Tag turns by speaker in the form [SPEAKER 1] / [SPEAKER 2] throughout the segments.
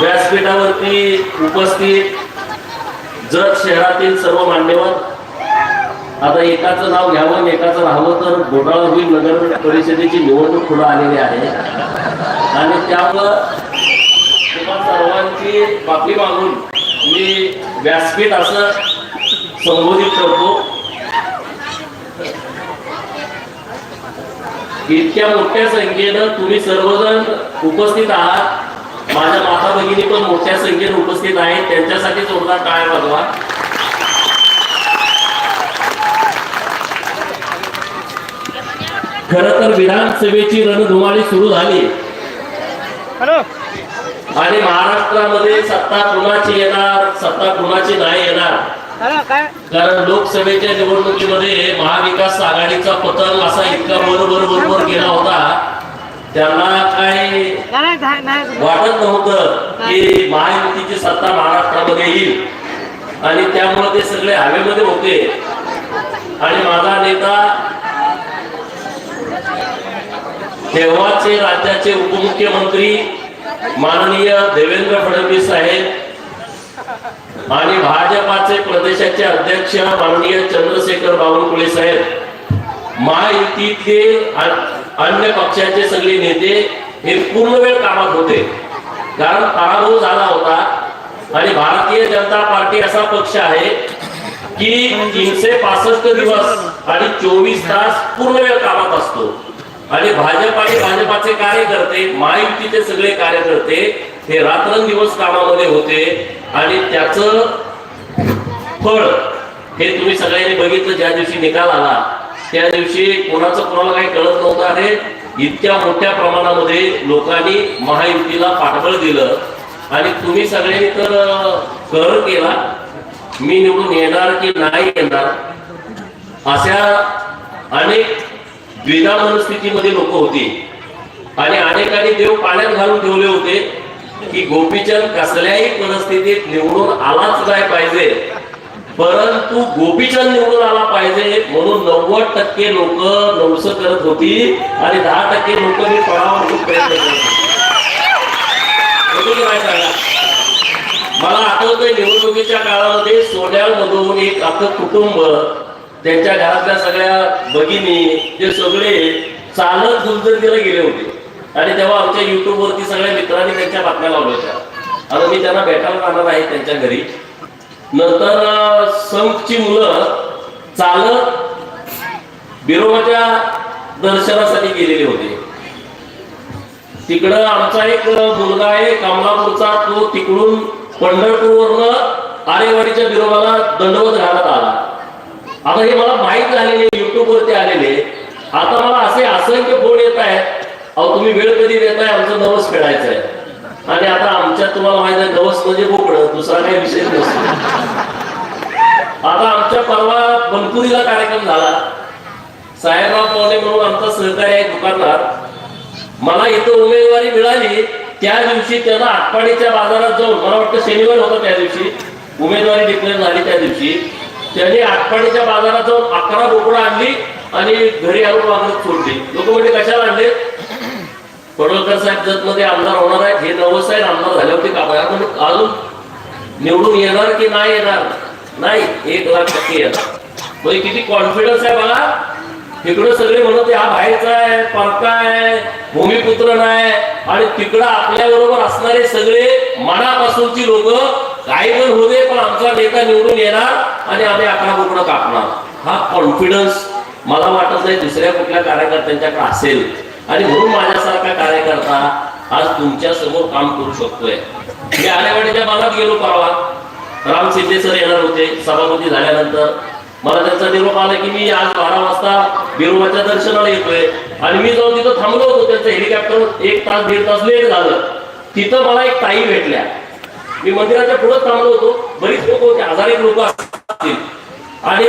[SPEAKER 1] व्यासपीठावरती उपस्थित जत शहरातील सर्व मान्यवर आता एकाचं नाव घ्यावं एकाचं राहावं तर घोटाळा होईल. नगर परिषदेची निवडणूक पुढे आलेली आहे. आणि त्यामुळं तुम्हा सर्वांची माफी मागून मी व्यासपीठ असं संबोधित करतो. इतक्या मोठ्या संख्येनं तुम्ही सर्वजण उपस्थित आहात. माझ्या माता भगिनी पण मोठ्या संख्येनं उपस्थित आहेत. त्यांच्यासाठी जोरदार टाळ्या वाजवा. खर तर विधानसभेची रणधुमाळी सुरू झाली. आणि महाराष्ट्रामध्ये सत्ता कुणाची येणार सत्ता कुणाची नाही येणार? कारण लोकसभेच्या निवडणुकीमध्ये महाविकास आघाडीचा पतन असा इतका बरोबर बरोबर गेला होता. त्यांना काही वाटत नव्हतं की महायुतीची सत्ता महाराष्ट्रामध्ये येईल. आणि त्यामुळे ते सगळे हवेमध्ये होते. आणि माझा नेता तेव्हाचे राज्याचे उपमुख्यमंत्री माननीय देवेंद्र फडणवीस साहेब आणि भाजपाचे प्रदेशाचे अध्यक्ष माननीय चंद्रशेखर बावनकुळे साहेब. महायुतीतले अन्य पक्षाचे सगळे नेते हे पूर्ण वेळ कामात होते. कारण पराभव झाला होता आणि भारतीय जनता पार्टी असा पक्ष आहे की तीनशे पासष्ट दिवस आणि चोवीस तास पूर्ण वेळ कामात असतो. आणि भाजप आणि भाजपाचे कार्यकर्ते महायुतीचे सगळे कार्यकर्ते हे रात्रंदिवस कामामध्ये होते आणि त्याच फळ हे तुम्ही सगळ्यांनी बघितलं ज्या दिवशी निकाल आला त्या दिवशी कोणाचं कोणाला काही कळत नव्हतं. अरे इतक्या मोठ्या प्रमाणामध्ये लोकांनी महायुतीला पाठबळ दिलं. आणि तुम्ही सगळ्यांनी तर कर केला. मी निवडून येणार की नाही येणार अशा अनेक द्विधा मनस्थितीमध्ये लोक होती. आणि अनेकांनी देव पाण्यात घालून ठेवले होते की गोपीचंद कसल्याही परिस्थितीत निवडून आलाच नाही पाहिजे. परंतु गोपीचंद निवडून आला पाहिजे म्हणून नव्वद टक्के लोक नवस करत होती आणि दहा टक्के लोक मी पळावर खूप प्रयत्न करत मला आठवतंय निवडणुकीच्या काळामध्ये सोन्यामधून एक आपलं कुटुंब त्यांच्या घरातल्या सगळ्या भगिनी ते सगळे चालत गुलदर्दीला गेले होते. आणि तेव्हा आमच्या युट्यूबवरती सगळ्या मित्रांनी त्यांच्या बातम्या लावल्या होत्या. आता मी त्यांना भेटायला जाणार आहे त्यांच्या घरी. नंतर अं, संघची मुलं चालत बिरोबाच्या दर्शनासाठी गेलेले होते. तिकडं आमचा एक मुलगा आहे कमलापूरचा तो तिकडून पंढरपूरवरनं आरेवाडीच्या बिरोबाला दंडवत घालत आला. आता हे मला माहीत झालेले युट्यूबवरती आलेले. आता मला असे असंख्य फोन येत आहेत. अहो तुम्ही वेळ कधी देताय? आमचं नवस फेडायचं आहे आणि आता आमच्या तुम्हाला माहीत आहे गवस म्हणजे बोकडं दुसरा काही विषय नसतो. आता आमच्या परवा बनपुरीला कार्यक्रम झाला. साहेबराव पवणे म्हणून आमचा सहकारी आहे दुकानदार. मला इथं उमेदवारी मिळाली त्या दिवशी त्यांना आटपाडीच्या बाजारात जाऊन मला वाटतं शनिवार होता त्या दिवशी उमेदवारी डिक्लेअर झाली त्या दिवशी. त्यांनी आटपाडीच्या बाजारात जाऊन अकरा बोकडं आणली आणि घरी आणून वागत सोडली. लोक म्हणजे कशाला आणले पडोळकर साहेब जत मध्ये आमदार होणार आहेत. हे नवं साहेब आमदार झाले होते का? म्हणून अजून निवडून येणार की नाही येणार? नाही. एक लाख टक्के येणार. म्हणजे किती कॉन्फिडन्स आहे मला तिकडं सगळे म्हणत हा बाहेरचा आहे परका आहे भूमिपुत्र नाही. आणि तिकडं आपल्या बरोबर असणारे सगळे मनापासूनची लोक काही पण होऊ दे पण आमचा नेता निवडून येणार आणि आम्ही अकरा बोकडं कापणार. हा कॉन्फिडन्स मला वाटत नाही दुसऱ्या कुठल्या कार्यकर्त्यांच्याकडे असेल. आणि म्हणून माझ्यासारखा कार्यकर्ता आज तुमच्यासमोर काम करू शकतोय. मी आलेवाडीच्या भागात गेलो परवा. राम शिंदे सर येणार होते. सभापती झाल्यानंतर मला त्यांचा निरोप आला की मी आज बारा वाजता बिरोबाच्या दर्शनाला येतोय. आणि मी जाऊन तिथं थांबलो होतो. त्यांचं हेलिकॉप्टर एक तास दीड तास लेट झालं. तिथं मला एक ताई भेटल्या. मी मंदिराच्या पुढे थांबलो होतो. बरीच लोक होते. हजार एक लोक असतील. आणि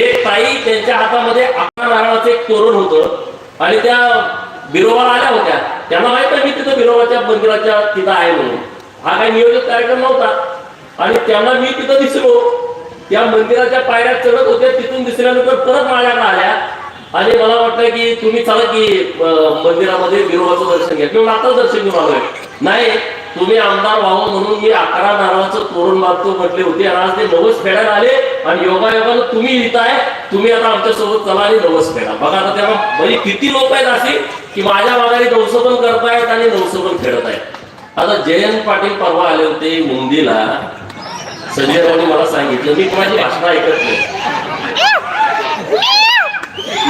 [SPEAKER 1] एक ताई त्यांच्या हातामध्ये अकरा नारळाचं एक तोरण होतं. आणि त्या बिरोबाला आल्या होत्या. त्यांना माहीत आहे मी तिथं बिरोबाच्या मंदिराच्या तिथं आहे म्हणून. हा काही नियोजित कार्यक्रम नव्हता. आणि त्यांना मी तिथं दिसलो. त्या मंदिराच्या पायऱ्या चढत होत्या तिथून दिसल्यानंतर परत माझ्याकडे आल्या. आणि मला वाटलं की तुम्ही चला की मंदिरामध्ये बिरोबाचं दर्शन घ्या. किंवा आता दर्शन घेऊन आलोय. नाही तुम्ही आमदार व्हावं म्हणून मी अकरा नारळाचं तोरण बांधतो म्हटले होते. आणि आज ते नवस फेडायला आले आणि योगायोगानं तुम्ही लिहिताय तुम्ही आता आमच्यासोबत चला आणि नवस फेडा. बघा आता तेव्हा म्हणजे किती लोक आहेत असे की माझ्या मागाने नवसोपन पण करतायत आणि नवस पण फेडत आहेत आता जयंत पाटील परवा आले होते मुंदीला संजय राऊने मला सांगितलं मी माझी भाषण ऐकत नाही.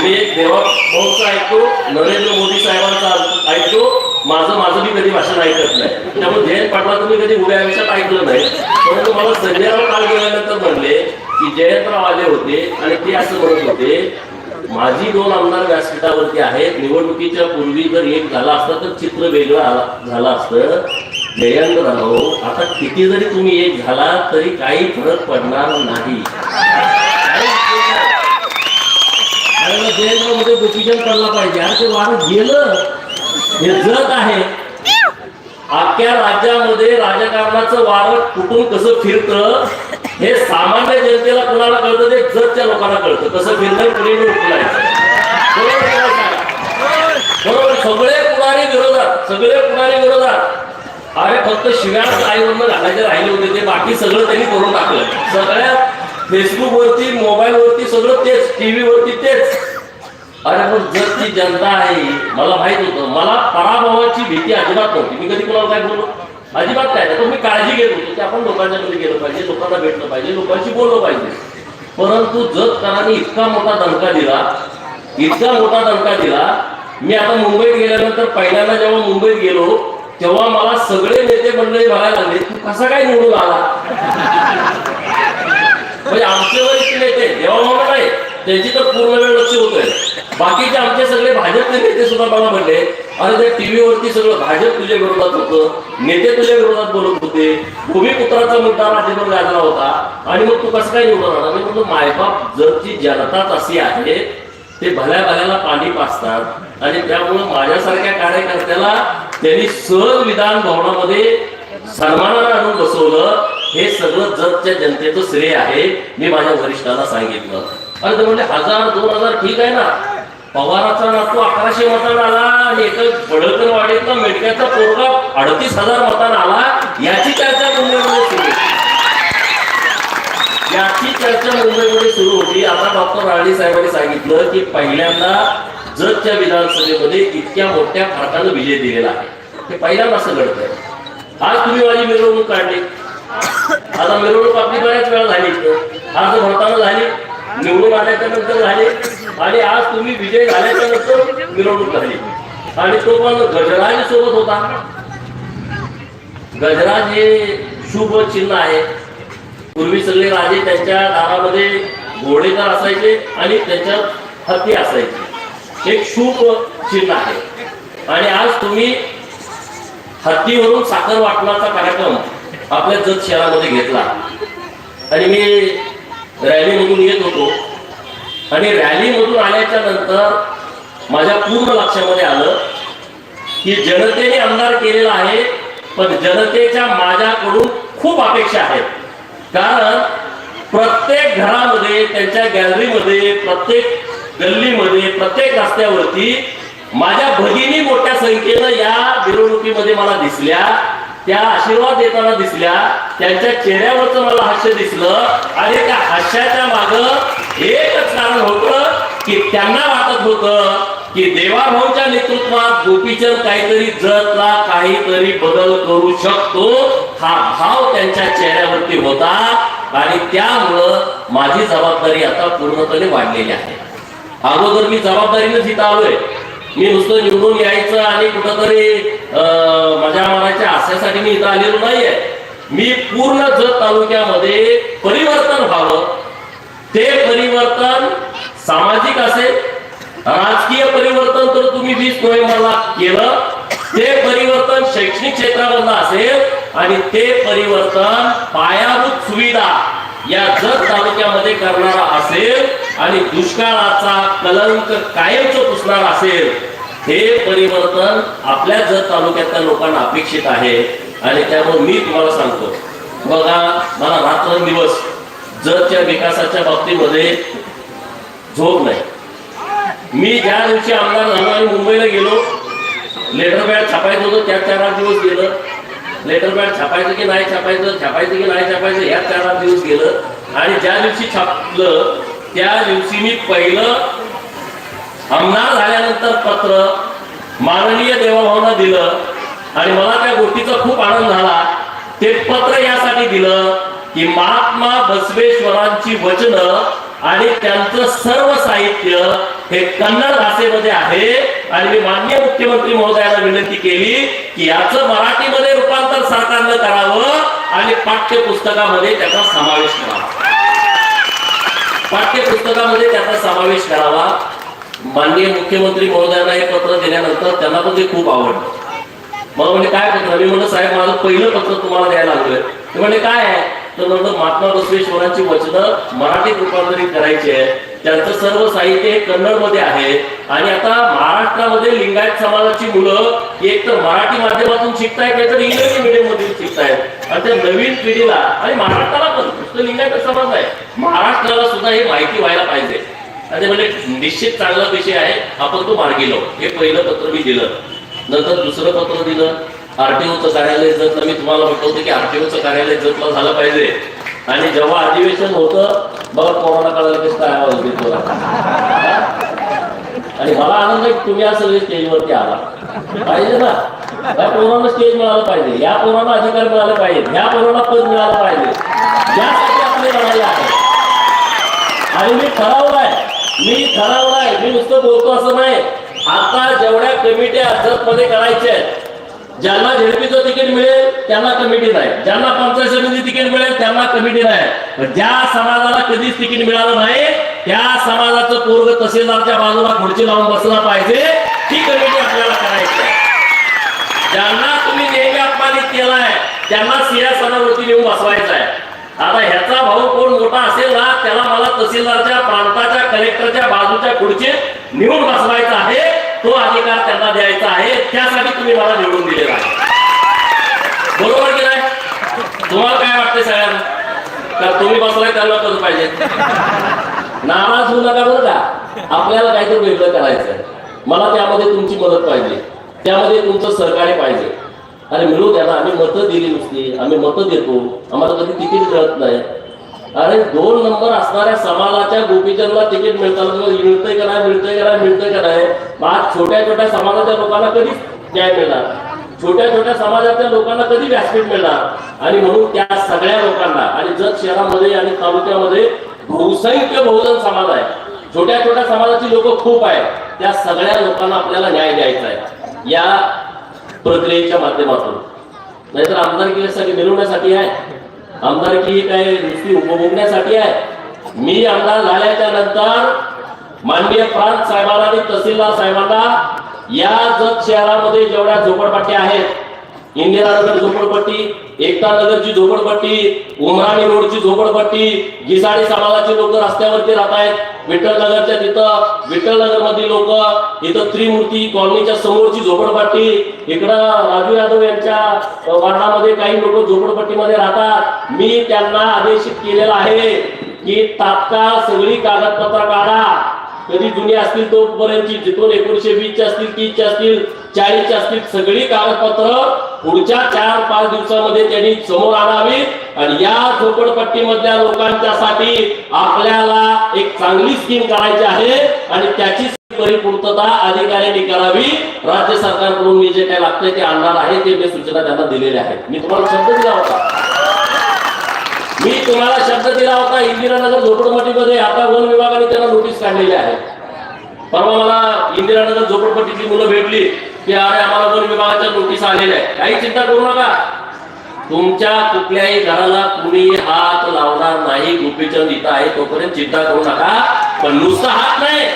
[SPEAKER 1] मी एक देवा ऐकतो नरेंद्र मोदी साहेबांचा ऐकतो माझं माझं मी कधी भाषण ऐकत नाही. त्यामुळे जयंत पाटलाचं मी कधी उभ्या आयुष्यात ऐकलं नाही. परंतु मला संजयराव काल गेल्यानंतर म्हणले की जयंतराव आले होते आणि ते असं म्हणत होते माझी दोन आमदार व्यासपीठावरती आहेत. निवडणुकीच्या पूर्वी जर एक झाला असता तर चित्र वेगळं आला- झालं असतं. जयंतराव आता किती जरी तुम्ही एक झाला तरी काही फरक पडणार नाही. जयंतरावमध्ये गोपीचंद करायला पाहिजे. आणि ते वारं गेलं. हे जग आहे. अख्ख्या राज्यामध्ये राजकारणाचं वारं कुठून कसं फिरतं हे सामान्य जनतेला कुणाला कळतं? ते जगच्या लोकांना कळतं. कसं फिरतं कुणी बरोबर सगळे पुढारी विरोधात सगळे पुढारी विरोधात. अरे फक्त शिव्याच आईवरनं घालायचे राहिले होते. ते बाकी सगळं त्यांनी करून टाकलं. सगळ्या फेसबुक वरती मोबाईल वरती सगळं तेच टीव्ही वरती तेच. अरे पण ती जनता आहे मला माहीत होतं मला पराभवाची भीती अजिबात नव्हती. मी कधी कोणाला काय बोललो? अजिबात काय तर मी काळजी घेत होतो की आपण लोकांच्याकडे गेलं पाहिजे लोकांना भेटलं पाहिजे लोकांशी बोललं पाहिजे. परंतु जगकाराने इतका मोठा दणका दिला इतका मोठा दणका दिला मी आता मुंबईत गेल्यानंतर पहिल्यांदा जेव्हा मुंबईत गेलो तेव्हा मला सगळे नेते मंडळी बघायला लागले तू कसा काय निवडून आला? म्हणजे आमचे वरिष्ठ नेते जेव्हा म्हणत आहे त्यांची तर पूर्ण वेळ लक्ष होतंय. बाकीचे आमचे सगळे भाजपचे नेते सुद्धा मला म्हणले अरे त्या टीव्हीवरती सगळं भाजप तुझ्या विरोधात होतं नेते तुझ्या विरोधात बोलत होते भूमिपुत्राचा मुद्दा राज्यभर गाजला होता आणि मग तू कसं काय निवडून आला? मी म्हणतो मायबाप जरची जनताच अशी आहे ते भल्या भल्याला पाणी पाचतात आणि त्यामुळे माझ्यासारख्या कार्यकर्त्याला त्यांनी सहज विधान भवनामध्ये सन्मानानं आणून बसवलं हे सगळं जगच्या जनतेचं श्रेय आहे मी माझ्या वरिष्ठाला सांगितलं. आणि ते म्हणले हजार दोन हजार ठीक आहे ना पवाराचा नातू अकराशे मतांना आला आणि एका बडकर वाडीतला मेडक्याचा पोरगा अडतीस हजार मतांना आला याची चर्चा मुंबईमध्ये सुरू याची चर्चा मुंबईमध्ये सुरू होती. आता डॉक्टर राणी साहेबांनी सांगितलं की पहिल्यांदा जगच्या विधानसभेमध्ये इतक्या मोठ्या फरकानं विजय दिलेला आहे. हे पहिल्यांदा असं घडतंय. आज तुम्ही माझी मिरवणूक काढली. आता मिरवणूक आपली बऱ्याच वेळा झाली इथं. आज भरताना झाली. निवडून आल्याच्यानंतर झाली. आणि आज तुम्ही विजय झाल्याच्यानंतर मिरवणूक झाली. आणि तो पण गजराज सोबत होता. गजराज हे शुभ चिन्ह आहे. पूर्वी सगळे राजे त्यांच्या दारामध्ये घोडेदार असायचे आणि त्यांच्या हत्ती असायचे. एक शुभ चिन्ह आहे. आणि आज तुम्ही हत्तीवरून साखर वाटण्याचा कार्यक्रम आपल्या जत शहरामध्ये घेतला. आणि मी रॅलीमधून येत होतो. आणि रॅलीमधून आल्याच्यानंतर माझ्या पूर्ण लक्षामध्ये आलं की जनतेने आमदार केलेला आहे पण जनतेच्या माझ्याकडून खूप अपेक्षा आहेत. कारण प्रत्येक घरामध्ये त्यांच्या गॅलरीमध्ये प्रत्येक गल्लीमध्ये प्रत्येक रस्त्यावरती माझ्या भगिनी मोठ्या संख्येनं या मिरवणुकीमध्ये मला दिसल्या. त्या आशीर्वाद देताना दिसल्या त्यांच्या चेहऱ्यावरचं मला हास्य दिसलं आणि त्या हास्याच्या माग एकच कारण होत की त्यांना वाटत होत की देवाभाऊच्या नेतृत्वात गोपीचंद काहीतरी जतला काहीतरी बदल करू शकतो. हा भाव त्यांच्या चेहऱ्यावरती होता आणि त्यामुळं माझी जबाबदारी आता पूर्णपणे वाढलेली आहे. अगोदर मी जबाबदारीनेच इथं आलोय. मी नुसतं निवडून यायचं आणि कुठंतरी अं, मजा मारायच्या आशयासाठी मी इथं आलेलो नाहीये. मी पूर्ण जत तालुक्यामध्ये परिवर्तन व्हावं. ते परिवर्तन सामाजिक असेल राजकीय परिवर्तन तर तुम्ही वीस नोव्हेंबरला केलं. ते परिवर्तन शैक्षणिक क्षेत्रामधलं असेल आणि ते परिवर्तन पायाभूत सुविधा या जत तालुक्यामध्ये करणारा असेल आणि दुष्काळाचा कलंक कायमच पुसणार असेल हे परिवर्तन आपल्या जत तालुक्यातल्या लोकांना अपेक्षित आहे. आणि त्यामुळे मी तुम्हाला सांगतो बघा मला रात्रंदिवस जतच्या विकासाच्या बाबतीमध्ये झोप नाही. मी ज्या दिवशी आमदार झालो आणि मुंबईला गेलो लेटर बॅड छापायचं होतं त्या चार दिवस गेलं. लेटर पॅड छापायचं की नाही छापायचं छापायचं की नाही छापायचं ह्या चार आठ दिवस गेलं. आणि ज्या दिवशी छापलं त्या दिवशी मी पहिलं आमदार झाल्यानंतर पत्र माननीय देवाभावना दिलं. आणि मला त्या गोष्टीचा खूप आनंद झाला. ते पत्र यासाठी दिलं की महात्मा बसवेश्वरांची वचनं आणि त्यांचं सर्व साहित्य हे कन्नड भाषेमध्ये आहे. आणि मी माननीय मुख्यमंत्री महोदयाला विनंती केली की याचं मराठीमध्ये रूपांतर सरकारनं करावं आणि पाठ्यपुस्तकामध्ये त्याचा समावेश करावा. पाठ्यपुस्तकामध्ये त्याचा समावेश करावा. माननीय मुख्यमंत्री महोदयांना हे पत्र दिल्यानंतर त्यांना पण ते खूप आवडलं. मला म्हणजे काय पत्र? मी म्हणलं साहेब माझं पहिलं पत्र तुम्हाला द्यायला लागलोय ते म्हणजे काय आहे? तर म्हणलं महात्मा बसवेश्वरांची वचनं मराठीत रूपांतरित करायची आहे त्यांचं सर्व साहित्य हे कन्नडमध्ये आहे. आणि आता महाराष्ट्रामध्ये लिंगायत समाजाची मुलं एक तर मराठी माध्यमातून शिकतायत नाही तर इंग्रजी मीडियम मधून शिकतायत. आणि त्या नवीन पिढीला आणि महाराष्ट्राला पण नुसतं लिंगायत समाज आहे. महाराष्ट्राला सुद्धा ही माहिती व्हायला पाहिजे. आणि म्हणजे निश्चित चांगला विषय आहे. आपण तो मार्गी लावू. हे पहिलं पत्र मी दिलं. नंतर दुसरं पत्र दिलं. आरटीओचं कार्यालय जतलं. मी तुम्हाला म्हटलं होतं की आरटीओचं कार्यालय जतलं झालं पाहिजे. आणि जेव्हा अधिवेशन होतं बघा कोरोना काळाला कसं काय आवाज देतो आणि मला आनंद आहे तुम्ही या सगळे स्टेजवरती आला. पाहिजे ना? या पोरांना स्टेज मिळालं पाहिजे. या पोरांना अधिकार मिळाला पाहिजे या पोरांना पद मिळालं पाहिजे. यासाठी आपले लढाई आहे. आणि मी ठरवलाय मी ठरवलाय मी नुसतं बोलतो असं नाही. आता जेवढ्या कमिट्या जत मध्ये करायच्या आहेत ज्यांना झेडपीचं तिकीट मिळेल त्यांना कमिटी नाही. ज्यांना पंचायत समिती तिकीट मिळेल त्यांना कमिटी नाही. पण ज्या समाजाला कधीच तिकीट मिळालं नाही त्या समाजाचं पोरग तहसीलदारच्या बाजूला खुर्ची लावून बसला पाहिजे ती कमिटी आपल्याला करायची आहे. ज्यांना तुम्ही नेहमी अपमानित केलाय त्यांना सिंहासनावरती नेऊन बसवायचं आहे. आता ह्याचा भाऊ कोण मोठा असेल ना त्याला मला तहसीलदारच्या प्रांताच्या कलेक्टरच्या बाजूच्या खुर्चीत नेऊन बसवायचं आहे. तो अधिकार त्यांना द्यायचा आहे त्यासाठी तुम्ही मला निवडून दिलेला आहे. बरोबर की नाही? तुम्हाला काय वाटते साहेब का तुम्ही बसलाय त्यांना कसं पाहिजे. नाराज होऊ नका बरं का. आपल्याला काहीतरी वेगळं करायचं आहे मला त्यामध्ये तुमची मदत पाहिजे. त्यामध्ये तुमचं सहकार्य पाहिजे. अरे मिळू द्या ना आम्ही मतं दिली नुसती. आम्ही मतं देतो. आम्हाला कधी तिकीट मिळत नाही. अरे दोन नंबर असणाऱ्या समाजाच्या गोपीचंदला तिकीट मिळताना मिळतंय का नाही मिळतंय का नाही मिळतंय का नाही? मग आज छोट्या छोट्या समाजाच्या लोकांना कधी न्याय मिळणार. छोट्या छोट्या समाजाच्या लोकांना कधी व्यासपीठ मिळणार? आणि म्हणून त्या सगळ्या लोकांना आणि जत शहरामध्ये आणि तालुक्यामध्ये बहुसंख्य बहुजन समाज आहे. छोट्या छोट्या समाजाची लोक खूप आहेत. त्या सगळ्या लोकांना आपल्याला न्याय द्यायचा आहे. या प्रक्रियेच्या माध्यमातून. नाहीतर आमदारकी केल्यासाठी मिळवण्यासाठी आहे. आमदारकी ही काय नुसती उपभोगण्यासाठी आहे. मी आमदार झाल्याच्यानंतर माननीय प्रांत साहेबांना आणि तहसीलदार साहेबांना या जत शहरामध्ये जेवढ्या झोपडपट्ट्या आहेत इंदिरानगर झोपडपट्टी एकता नगरची झोपडपट्टी उमराणी रोडची झोपडपट्टी गिसाडी समाजाचे लोक रस्त्यावरती राहत आहेत. विठ्ठल नगरच्या तिथं विठ्ठल नगर लोक इथं त्रिमूर्ती कॉलनीच्या समोरची झोपडपट्टी. इकडं राजू यादव यांच्या अ, वार्डामध्ये काही लोक झोपडपट्टीमध्ये राहतात. मी त्यांना आदेशित केलेला आहे की तात्काळ सगळी कागदपत्र काढा. कधी जुनी असतील तोपर्यंतची जिथून एकोणीशे वीस चे असतील तीसचे असतील चाळीसचे असतील सगळी कागदपत्र पुढच्या चार पाच दिवसामध्ये त्यांनी समोर आणावी. आणि या झोपडपट्टीमधल्या लोकांच्यासाठी आपल्याला एक चांगली स्कीम करायची आहे. आणि त्याची परिपूर्तता अधिकाऱ्यांनी करावी. राज्य सरकारकडून मी जे काही लागतंय ते आणणार आहे ते मी सूचना त्यांना दिलेल्या आहेत. मी तुम्हाला शब्द दिला होता. मी तुम्हाला शब्द दिला होता इंदिरानगर झोपडपट्टीमध्ये आता वन विभागाने त्यांना नोटीस काढलेली आहे. परवा मला इंदिरानगर झोपडपट्टीची मुलं भेटली की अरे आम्हाला वन विभागाच्या नोटीस आलेल्या आहे काही चिंता करू नका. तुमच्या कुठल्याही घराला कुणी हात लावणार नाही गोपीचंद इथं आहे तोपर्यंत चिंता करू नका. पण नुसतं हात नाही.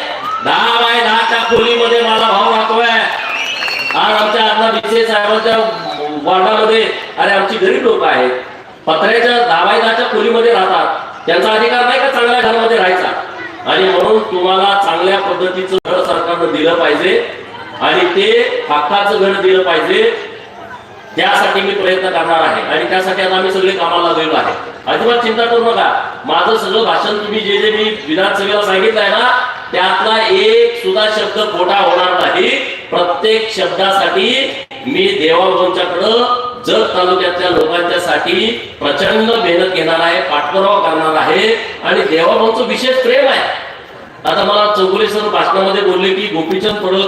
[SPEAKER 1] दहा बाय दहाच्या खोलीमध्ये माझा भाव राहतोय. आज आमच्या अण्णा भिसे साहेबांच्या वार्डामध्ये अरे आमची गरीब लोक आहेत. पत्र्याच्या दावायदाच्या खोलीमध्ये राहतात. त्यांचा अधिकार नाही का चांगल्या घरामध्ये राहायचा? आणि म्हणून तुम्हाला चांगल्या पद्धतीचं घर सरकारनं दिलं पाहिजे आणि ते हक्काचं घर दिलं पाहिजे. त्यासाठी मी प्रयत्न करणार आहे. आणि त्यासाठी आता आम्ही सगळे कामाला लागलेलो आहे. अजिबात चिंता करू नका. माझं सगळं भाषण तुम्ही जे जे मी विधानसभेला सांगितलं आहे ना त्यातला एक सुद्धा शब्द खोटा होणार नाही. प्रत्येक शब्दासाठी मी देवाभाऊंच्याकडं जत तालुक्यातल्या लोकांच्यासाठी प्रचंड मेहनत घेणार आहे पाठपुरावा करणार आहे आणि देवाभाऊचं विशेष प्रेम आहे. आता मला चौगुले सर भाषणामध्ये बोलले की गोपीचंद पडळकर